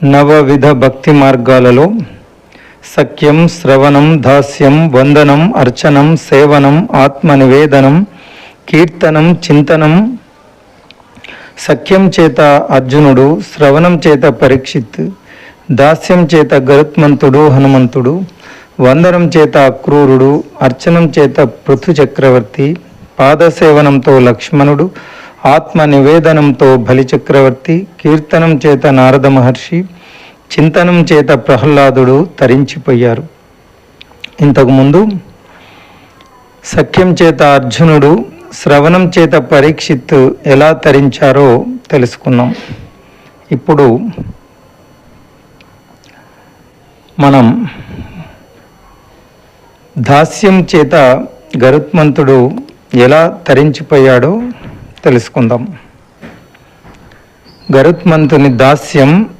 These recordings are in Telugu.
నవవిధ భక్తి మార్గాలలో సఖ్యం శ్రవణం దాస్యం వందనం అర్చనం సేవనం ఆత్మనివేదనం కీర్తనం చింతనం. సఖ్యం చేత అర్జునుడు శ్రవణం చేత పరీక్షిత్ దాస్యం చేత గరుత్మంతుడు హనుమంతుడు వందనం చేత అక్రూరుడు అర్చనం చేత పృథు చక్రవర్తి పాదసేవనంతో లక్ష్మణుడు ఆత్మ నివేదనంతో బలిచక్రవర్తి కీర్తనం చేత నారద మహర్షి చింతనం చేత ప్రహ్లాదుడు తరించిపోయారు. ఇంతకుముందు సఖ్యం చేత అర్జునుడు శ్రవణం చేత పరీక్షిత్ ఎలా తరించారో తెలుసుకున్నాం. ఇప్పుడు మనం దాస్యం చేత గరుత్మంతుడు ఎలా తరించిపోయాడో తెలుసుకుందాం. గరుత్మంతుని దాస్యం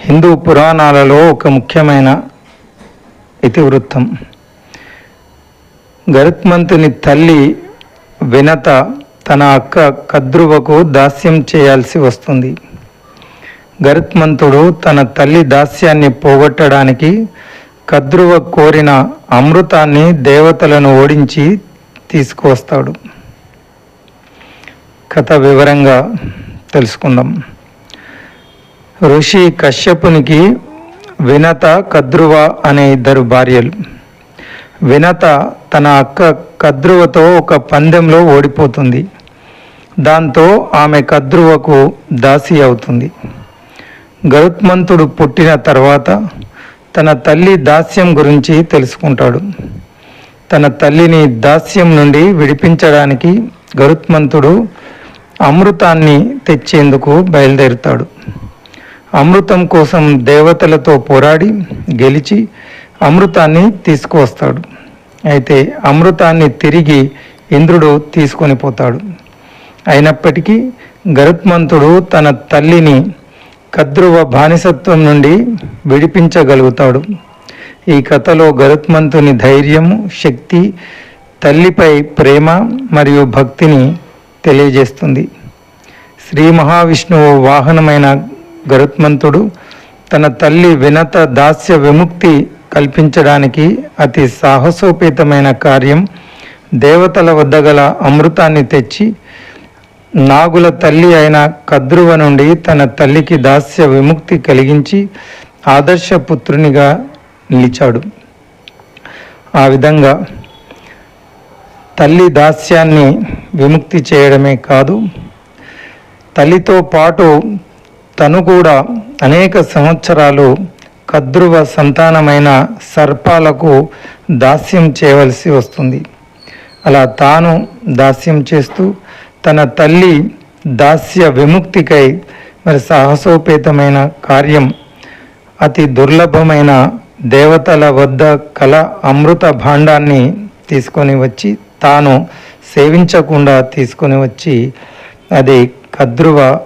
హిందూ పురాణాలలో ఒక ముఖ్యమైన ఇతివృత్తం. గరుత్మంతుని తల్లి వినత తన అక్క కద్రువకు దాస్యం చేయాల్సి వస్తుంది. గరుత్మంతుడు తన తల్లి దాస్యాన్ని పోగొట్టడానికి కద్రువ కోరిన అమృతాన్ని దేవతలను ఓడించి తీసుకువస్తాడు. కథ వివరంగా తెలుసుకుందాం. ఋషి కశ్యపునికి వినత కద్రువ అనే ఇద్దరు భార్యలు. వినత తన అక్క కద్రువతో ఒక పందెంలో ఓడిపోతుంది. దాంతో ఆమె కద్రువకు దాసి అవుతుంది. గరుత్మంతుడు పుట్టిన తర్వాత తన తల్లి దాస్యం గురించి తెలుసుకుంటాడు. తన తల్లిని దాస్యం నుండి విడిపించడానికి గరుత్మంతుడు అమృతాన్ని తెచ్చేందుకు బయలుదేరుతాడు. అమృతం కోసం దేవతలతో పోరాడి గెలిచి అమృతాన్ని తీసుకువస్తాడు. అయితే అమృతాన్ని తిరిగి ఇంద్రుడు తీసుకొని పోతాడు. అయినప్పటికీ గరుత్మంతుడు తన తల్లిని కద్రువ బానిసత్వం నుండి విడిపించగలుగుతాడు. ఈ కథలో గరుత్మంతుని ధైర్యము శక్తి తల్లిపై ప్రేమ మరియు భక్తిని తెలియజేస్తుంది. శ్రీ మహావిష్ణువు వాహనమైన గరుత్మంతుడు తన తల్లి వినత దాస్య విముక్తి కల్పించడానికి అతి సాహసోపేతమైన కార్యం దేవతల వద్ద గల అమృతాన్ని తెచ్చి నాగుల తల్లి అయిన కద్రువ నుండి తన తల్లికి దాస్య విముక్తి కలిగించి ఆదర్శ పుత్రునిగా నిలిచాడు. ఆ విధంగా తల్లి దాస్యాన్ని విముక్తి చేయడమే కాదు తల్లితో పాటు తను కూడా అనేక సంవత్సరాలు కద్రువ సంతానమైన సర్పాలకు దాస్యం చేయవలసి వస్తుంది. అలా తాను దాస్యం చేస్తూ తన తల్లి దాస్య విముక్తికై మరి సాహసోపేతమైన కార్యం అతి దుర్లభమైన దేవతల వద్ద కల అమృత భాండాన్ని తీసుకొని వచ్చి తాను సేవించకుండా తీసుకొని వచ్చి అది కద్రువ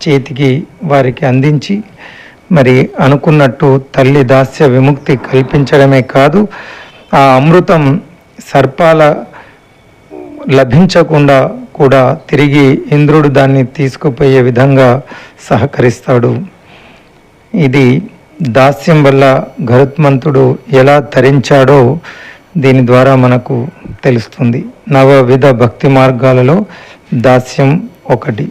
చేతికి వారికి అందించి మరి అనుకున్నట్టు తల్లి దాస్య విముక్తి కల్పించడమే కాదు ఆ అమృతం సర్పాల లభించకుండా కూడా తిరిగి ఇంద్రుడు దాన్ని తీసుకుపోయే విధంగా సహకరిస్తాడు. ఇది దాస్యం వల్ల గరుత్మంతుడు ఎలా తరించాడో దీని ద్వారా మనకు తెలుస్తుంది. నవవిధ భక్తి మార్గాలలో దాస్యం ఒకటి.